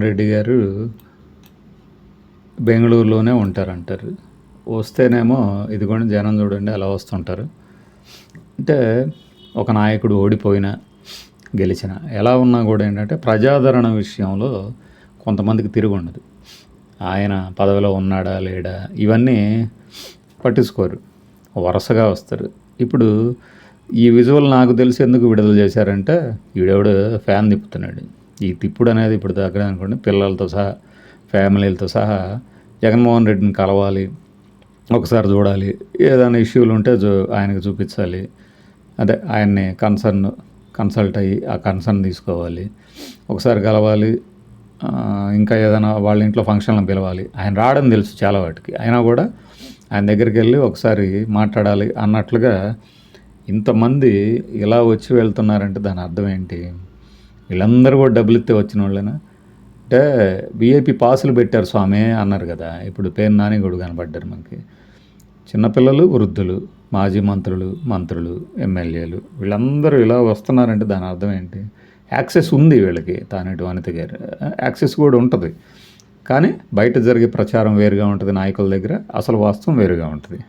రెడ్డి గారు బెంగళూరులోనే ఉంటారంటారు. వస్తేనేమో ఇదిగోండి జనం చూడండి అలా వస్తుంటారు. అంటే ఒక నాయకుడు ఓడిపోయినా గెలిచిన ఎలా ఉన్నా కూడా ఏంటంటే ప్రజాదరణ విషయంలో కొంతమందికి తిరిగి ఉండదు. ఆయన పదవిలో ఉన్నాడా లేడా ఇవన్నీ పట్టించుకోరు. వరుసగా వస్తారు. ఇప్పుడు ఈ విజువల్ నాకు తెలిసి ఎందుకు విడుదల చేశారంటే ఈడెవడు ఫ్యాన్ తిప్పుతున్నాడు. ఈ తిప్పుడు అనేది ఇప్పుడు దగ్గర అనుకోండి. పిల్లలతో సహా ఫ్యామిలీలతో సహా జగన్మోహన్ రెడ్డిని కలవాలి ఒకసారి చూడాలి ఏదైనా ఇష్యూలు ఉంటే చూ ఆయనకు చూపించాలి. అదే ఆయన్ని కన్సర్న్ కన్సల్ట్ అయ్యి ఆ కన్సర్న్ తీసుకోవాలి. ఒకసారి కలవాలి ఇంకా ఏదైనా వాళ్ళ ఇంట్లో ఫంక్షన్లను పిలవాలి. ఆయన రావడం తెలుసు చాలా వాటికి. అయినా కూడా ఆయన దగ్గరికి వెళ్ళి ఒకసారి మాట్లాడాలి అన్నట్లుగా ఇంతమంది ఇలా వచ్చి వెళ్తున్నారంటే దాని అర్థం ఏంటి? వీళ్ళందరూ కూడా డబ్బులు ఇస్తే వచ్చిన వాళ్ళేనా? అంటే విఐపి పాసులు పెట్టారు స్వామి అన్నారు కదా. ఇప్పుడు పేరు నాని కూడా కనబడ్డారు మనకి. చిన్నపిల్లలు వృద్ధులు మాజీ మంత్రులు మంత్రులు ఎమ్మెల్యేలు వీళ్ళందరూ ఇలా వస్తున్నారంటే దాని అర్థం ఏంటి? యాక్సెస్ ఉంది వీళ్ళకి తానేటి వనిత గారు. యాక్సెస్ కూడా ఉంటుంది. కానీ బయట జరిగే ప్రచారం వేరుగా ఉంటుంది నాయకుల దగ్గర. అసలు వాస్తవం వేరుగా ఉంటుంది.